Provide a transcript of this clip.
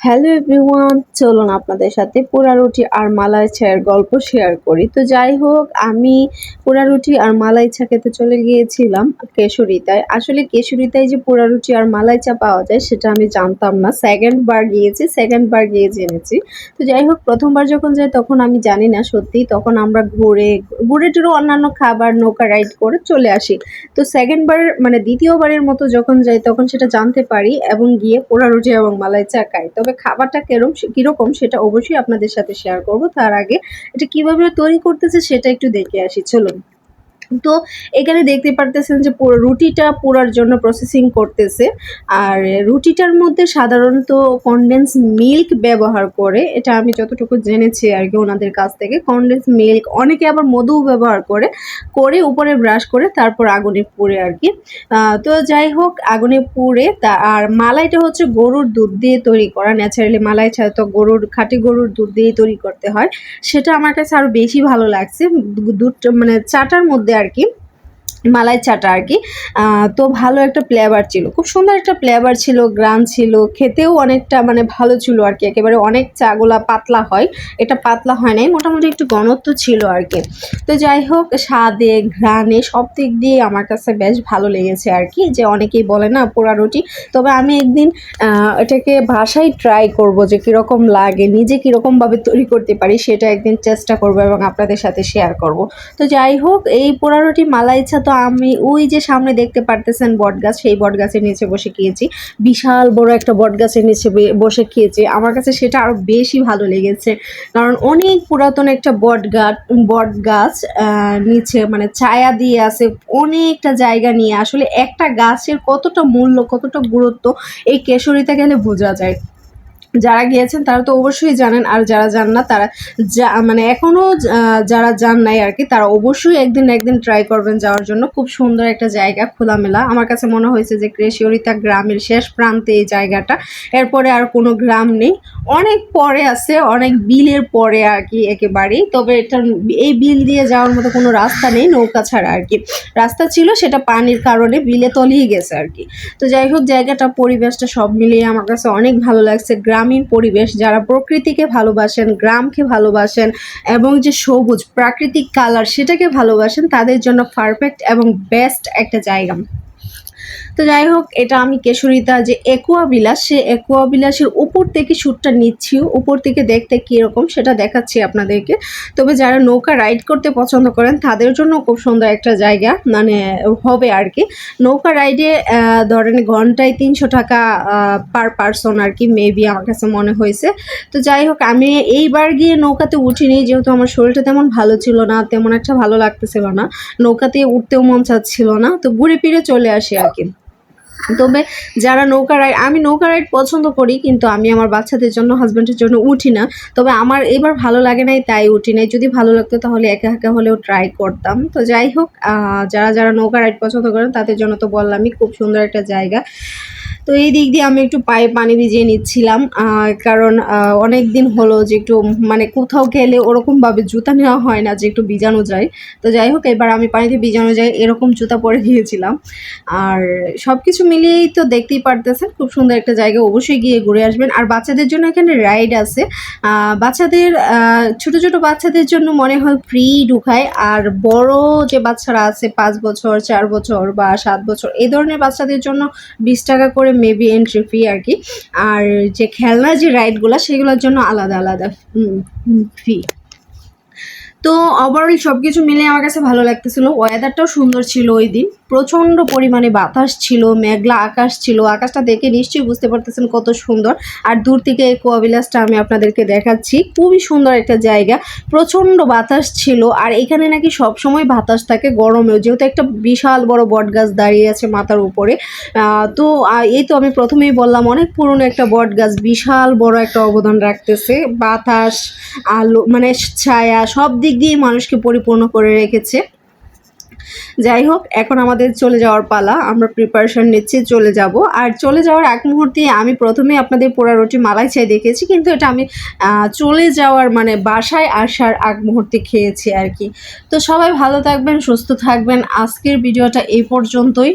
Hello everyone, চলুন আপনাদের সাথে পোড়া রুটি আর মালাই চায়ের গল্প শেয়ার করি। তো যাই হোক, আমি পোড়া রুটি আর মালাই চা খেতে চলে গিয়েছিলাম কেশরিতায়। আসলে কেশরিতায় যে পোড়া রুটি আর মালাই চা পাওয়া যায়, সেটা আমি জানতাম না। সেকেন্ড বার গিয়েছি সেকেন্ড বার গিয়ে জেনেছি। তো যাই হোক, প্রথমবার যখন যাই তখন আমি জানি না সত্যি, তখন আমরা ঘুরে ঘুরে টুরে অন্যান্য খাবার, নৌকা রাইড করে চলে আসি। তো সেকেন্ড বার মানে দ্বিতীয়বারের মতো যখন যাই, তখন সেটা জানতে পারি এবং গিয়ে পোড়া রুটি এবং মালাই চা খাই। তবে খাবারটা কেরম কীরকম সেটা অবশ্যই আপনাদের সাথে শেয়ার করব। তার আগে এটা কীভাবে তৈরি করতেছে সেটা একটু দেখে আসি। চলুন। তো এখানে দেখতে পারতেছেন যে পুরো রুটিটা পোড়ার জন্য প্রসেসিং করতেছে। আর রুটিটার মধ্যে সাধারণত কনডেন্স মিল্ক ব্যবহার করে, এটা আমি যতটুকু জেনেছি আর কি ওনাদের কাছ থেকে কনডেন্স মিল্ক অনেকে আবার মধু ব্যবহার করে করে উপরে ব্রাশ করে তারপর আগুনে পুড়ে আর কি। তো যাই হোক, আগুনে পুড়ে তা, আর মালাইটা হচ্ছে গরুর দুধ দিয়ে তৈরি করা। ন্যাচারালি মালাই ছাড়া তো গরুর, খাঁটি গরুর দুধ দিয়েই তৈরি করতে হয়। সেটা আমার কাছে আরও বেশি ভালো লাগছে। দুধ মানে চাটার মধ্যে আর কি মালাই চাটা আর কি। তো ভালো একটা ফ্লেভার ছিল। খুব সুন্দর একটা ফ্লেভার ছিল গ্রান ছিল, খেতেও অনেকটা মানে ভালো ছিল আর কি। একেবারে অনেক চাগুলা পাতলা হয়। এটা পাতলা হয় নাই, মোটামুটি একটু ঘনত্ব ছিল আর কি। তো যাই হোক, স্বাদে, ঘ্রাণে সব দিক দিয়ে আমার কাছে বেশ ভালো লেগেছে আর কি। যে অনেকেই বলে না, পোড়া রুটি। তবে আমি একদিন এটাকে ভাষায় ট্রাই করব যে কীরকম লাগে, নিজে কীরকমভাবে তৈরি করতে পারি, সেটা একদিন চেষ্টা করব এবং আপনাদের সাথে শেয়ার করব। তো যাই হোক, এই পোড়া রুটি, মালাই ছা তো আমি ওই যে সামনে দেখতে পারতেছেন বট গাছ, সেই বট গাছের নিচে বসে খেয়েছি। বিশাল বড় একটা বট গাছের নিচে বসে খেয়েছি। আমার কাছে সেটা আরও বেশি ভালো লেগেছে। কারণ অনেক পুরাতন একটা বট গাছ বট গাছ নিচে মানে ছায়া দিয়ে আছে, অনেকটা জায়গা নিয়ে। আসলে একটা গাছের কতটা মূল্য, কতটা গুরুত্ব, এই কেশরিতে গেলে বোঝা যায়। যারা গিয়েছেন তারা তো অবশ্যই জানেন, আর যারা যান না তারা যা মানে এখনও যারা যান নাই আর কি, তারা অবশ্যই একদিন একদিন ট্রাই করবেন যাওয়ার জন্য। খুব সুন্দর একটা জায়গা, খোলামেলা। আমার কাছে মনে হয়েছে যে ক্রেশিয়রিতা গ্রামের শেষ প্রান্তে এই জায়গাটা। এরপরে আর কোনো গ্রাম নেই। অনেক পরে আছে, অনেক বিলের পরে আর কি একেবারেই। তবে এটা, এই বিল দিয়ে যাওয়ার মতো কোনো রাস্তা নেই, নৌকা ছাড়া আর কি। রাস্তা ছিল, সেটা পানির কারণে বিলে তলিয়ে গেছে আর কি। তো যাই হোক, জায়গাটা, পরিবেশটা সব মিলিয়ে আমার কাছে অনেক ভালো লাগছে। গ্রাম গ্রামীণ পরিবেশ যারা প্রকৃতিকে ভালোবাসেন, গ্রামকে ভালোবাসেন এবং যে সবুজ প্রাকৃতিক কালার সেটাকে ভালোবাসেন, তাদের জন্য পারফেক্ট এবং বেস্ট একটা জায়গা। তো যাই হোক, এটা আমি কেশরিতা যে একুয়া বিলাস সে একুয়া বিলাসের উপর থেকে শ্যুটটা নিচ্ছি উপর থেকে দেখতে কীরকম সেটা দেখাচ্ছি আপনাদেরকে। তবে যারা নৌকা রাইড করতে পছন্দ করেন, তাদের জন্য খুব সুন্দর একটা জায়গা মানে হবে আর কি। নৌকা রাইডে ধরেন ঘন্টায় তিনশো টাকা পার পারসন আর কি মেবি আমার কাছে মনে হয়েছে। তো যাই হোক, আমি এইবার গিয়ে নৌকাতে উঠিনি, যেহেতু আমার শরীরটা তেমন ভালো ছিল না, তেমন একটা ভালো লাগতেছিল না। নৌকাতে উঠতেও মন চাচ্ছিল না, তো ঘুরে ফিরে চলে আসি আর কি। তবে যারা নৌকা রাইড, আমি নৌকা রাইড পছন্দ করি, কিন্তু আমি আমার বাচ্চাদের জন্য হাজব্যান্ডের জন্য উঠি না। তবে আমার এবার ভালো লাগে নাই, তাই উঠি নাই। যদি ভালো লাগতো তাহলে একা একা হলেও ট্রাই করতাম। তো যাই হোক যারা যারা নৌকা রাইড পছন্দ করেন, তাদের জন্য তো বললামই, খুব সুন্দর একটা জায়গা। তো এই দিক দিয়ে আমি একটু পায়ে পানি ভিজিয়ে নিচ্ছিলাম কারণ অনেক দিন হলো যে একটু মানে কোথাও গেলে ওরকমভাবে জুতা নেওয়া হয় না যে একটু ভিজানো যায়। তো যাই হোক, এবার আমি পানিতে ভিজানো যায়, এরকম জুতা পরে গিয়েছিলাম। আর সব কিছু মিলিয়েই তো দেখতেই পারতেছেন, খুব সুন্দর একটা জায়গা, অবশ্যই গিয়ে ঘুরে আসবেন। আর বাচ্চাদের জন্য এখানে রাইড আছে। বাচ্চাদের ছোট ছোট বাচ্চাদের জন্য মনে হয় ফ্রি ঢুকায়। আর বড় যে বাচ্চারা আছে, পাঁচ বছর, চার বছর বা সাত বছর এই ধরনের বাচ্চাদের জন্য বিশ টাকা করে মেবি এন্ট্রি ফি আর কি। আর যে খেলনা যে রাইডগুলো সেগুলোর জন্য আলাদা আলাদা ফি তো ওভারঅল সব কিছু মিলে আমার কাছে ভালো লাগতেছিল। ওয়েদারটাও সুন্দর ছিল ওই দিন। প্রচণ্ড পরিমাণে বাতাস ছিল, মেঘলা আকাশ ছিল। আকাশটা দেখে নিশ্চয়ই বুঝতে পারতেছেন কত সুন্দর। আর দূর থেকে এই কোয়াবিলাসটা আমি আপনাদেরকে দেখাচ্ছি। খুবই সুন্দর একটা জায়গা। প্রচণ্ড বাতাস ছিল। আর এখানে নাকি সব সময় বাতাস থাকে গরমেও। যেহেতু একটা বিশাল বড় বট গাছ দাঁড়িয়ে আছে মাথার উপরে। তো এই তো আমি প্রথমেই বললাম, অনেক পুরনো একটা বট গাছ বিশাল বড় একটা অবদান রাখতেছে। বাতাস, আলো মানে ছায়া সব দিক দিক দিয়ে মানুষকে পরিপূর্ণ করে রেখেছে। যাই হোক, এখন আমাদের চলে যাওয়ার পালা। আমরা প্রিপারেশন নিচ্ছি, চলে যাব। আর চলে যাওয়ার এক মুহূর্তে আমি প্রথমে আপনাদের পোড়া রুটি মালাই চাই দেখেছি কিন্তু এটা আমি চলে যাওয়ার মানে বাসায় আসার আগ মুহূর্তে খেয়েছি আর কি। তো সবাই ভালো থাকবেন, সুস্থ থাকবেন। আজকের ভিডিওটা এই পর্যন্তই।